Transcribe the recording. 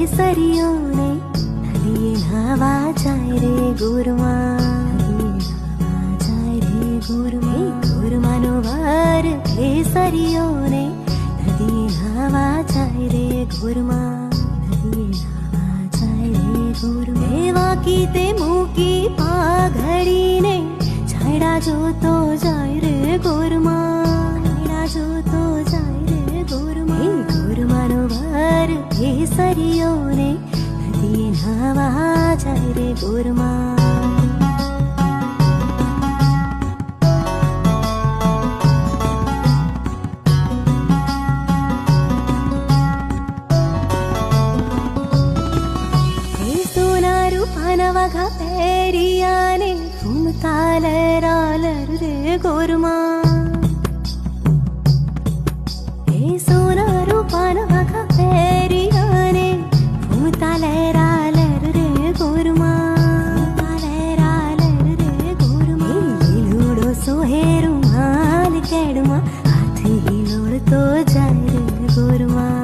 કેસરીઓને નદી નાવા જાય રે ગુરમા જાય રે ગુરમે ગુરમાનો વાર રે ગુરમા નદી નાવા જાય રે ગુરમા વાકી તે મૂકી પાઘડીને છાયડા જોતો જાય રે ગુરમા सरियो रे दीन हवा जाय रे गोरमा பனவக பேரியானே உன் தாளராளரு கோருமா ஏ சோனாரு பனவ માર કેડમાં હાથ હિલોડતો જાય ગોરમાં